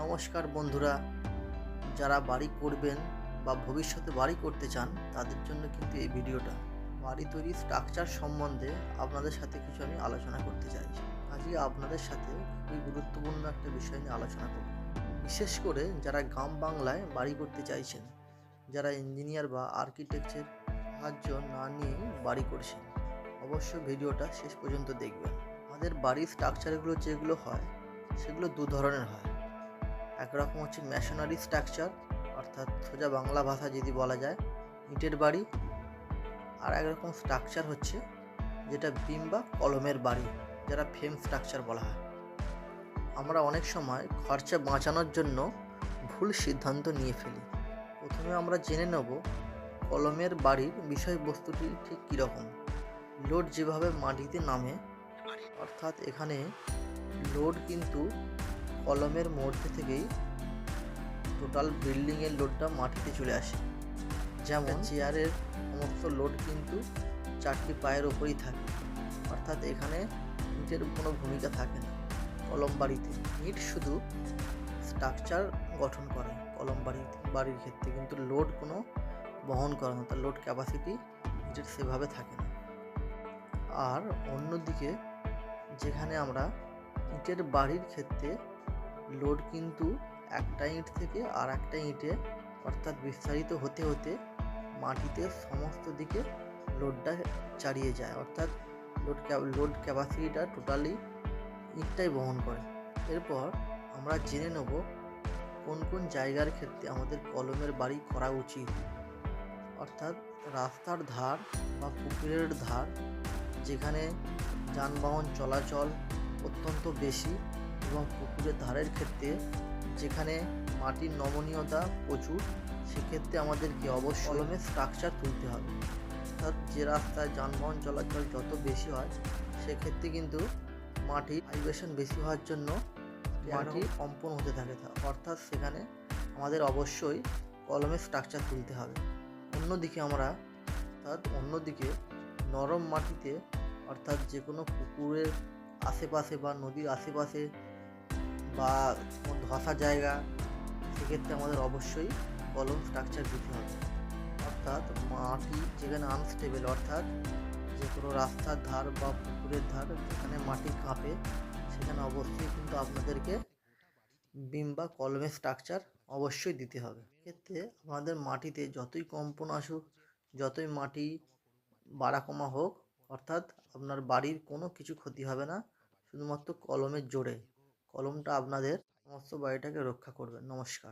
নমস্কার বন্ধুরা। যারা বাড়ি করবেন বা ভবিষ্যতে বাড়ি করতে চান, তাদের জন্য কিন্তু এই ভিডিওটা। বাড়ি তৈরি স্ট্রাকচার সম্বন্ধে আপনাদের সাথে কিছু আমি আলোচনা করতে চাইছি। আজকে আপনাদের সাথে খুবই গুরুত্বপূর্ণ একটা বিষয় নিয়ে আলোচনা করব। বিশেষ করে যারা গ্রাম বাংলায় বাড়ি করতে চাইছেন, যারা ইঞ্জিনিয়ার বা আর্কিটেকচার সাহায্য না নিয়ে বাড়ি করছেন, অবশ্যই ভিডিওটা শেষ পর্যন্ত দেখবেন। আমাদের বাড়ির স্ট্রাকচারগুলো যেগুলো হয়, সেগুলো দু ধরনের হয়। একরকম হচ্ছে মেশনারি স্ট্রাকচার অর্থাৎ সোজা বাংলা ভাষা যদি বলা যায়, ইটের বাড়ি, আর একরকম স্ট্রাকচার হচ্ছে যেটা বিম বা কলমের বাড়ি, যারা ফ্রেম স্ট্রাকচার বলা হয়। আমরা অনেক সময় খরচা বাঁচানোর জন্য ভুল সিদ্ধান্ত নিয়ে ফেলি। প্রথমে আমরা জেনে নেব কলমের বাড়ির বিষয়বস্তুটি ঠিক কীরকম। লোড যেভাবে মাটিতে নামে, অর্থাৎ এখানে লোড কিন্তু কলমের মধ্যে থেকেই টোটাল বিল্ডিংয়ের লোডটা মাটিতে চলে আসে। যেমন চেয়ারের সমস্ত লোড কিন্তু চারটি পায়ের ওপরেই থাকে। অর্থাৎ এখানে ইটের কোনো ভূমিকা থাকে না কলম বাড়িতে। ইট শুধু স্ট্রাকচার গঠন করে কলম বাড়ি বাড়ির ক্ষেত্রে কিন্তু লোড কোনো বহন করে না। তার লোড ক্যাপাসিটি ইটের সেভাবে থাকে না। আর অন্যদিকে যেখানে আমরা ইটের বাড়ির ক্ষেত্রে লোড কিন্তু একটা ইট থেকে আর একটা ইটে অর্থাৎ বিস্তারিত হতে হতে মাটিতে সমস্ত দিকে লোডটা চালিয়ে যায়। অর্থাৎ লোড লোড ক্যাপাসিটিটা টোটালি ইটটাই বহন করে। এরপর আমরা জেনে নেব কোন কোন জায়গার ক্ষেত্রে আমাদের কলমের বাড়ি করা উচিত। অর্থাৎ রাস্তার ধার বা পুকুরের ধার যেখানে যানবাহন চলাচল অত্যন্ত বেশি এবং পুকুরের ধারের ক্ষেত্রে যেখানে মাটির নমনীয়তা প্রচুর সেক্ষেত্রে আমাদেরকে অবশ্যই স্ট্রাকচার তুলতে হবে। অর্থাৎ যে রাস্তায় যানবাহন চলাচল যত বেশি হয় সেক্ষেত্রে কিন্তু মাটি ভাইব্রেশন বেশি হওয়ার জন্য মাটি কম্পন হতে থাকে অর্থাৎ সেখানে আমাদের অবশ্যই কলমের স্ট্রাকচার তুলতে হবে। অন্যদিকে আমরা অর্থাৎ অন্যদিকে নরম মাটিতে অর্থাৎ যে কোনো পুকুরের আশেপাশে বা নদীর আশেপাশে বা কোনো ধসা জায়গা, সেক্ষেত্রে আমাদের অবশ্যই কলম স্ট্রাকচার দিতে হবে। অর্থাৎ মাটি যেখানে আনস্টেবল অর্থাৎ যে কোনো রাস্তার ধার বা পুকুরের ধার যেখানে মাটি কাঁপে, সেখানে অবশ্যই কিন্তু আপনাদেরকে বিম বা কলমের স্ট্রাকচার অবশ্যই দিতে হবে। ক্ষেত্রে আমাদের মাটিতে যতই কম্পন আসুক, যতই মাটি বাড়া কমা হোক, অর্থাৎ আপনার বাড়ির কোনো কিছু ক্ষতি হবে না, শুধুমাত্র কলমের জোরে। কলমটা আপনাদের সমস্ত বাড়িটাকে রক্ষা করবে নমস্কার।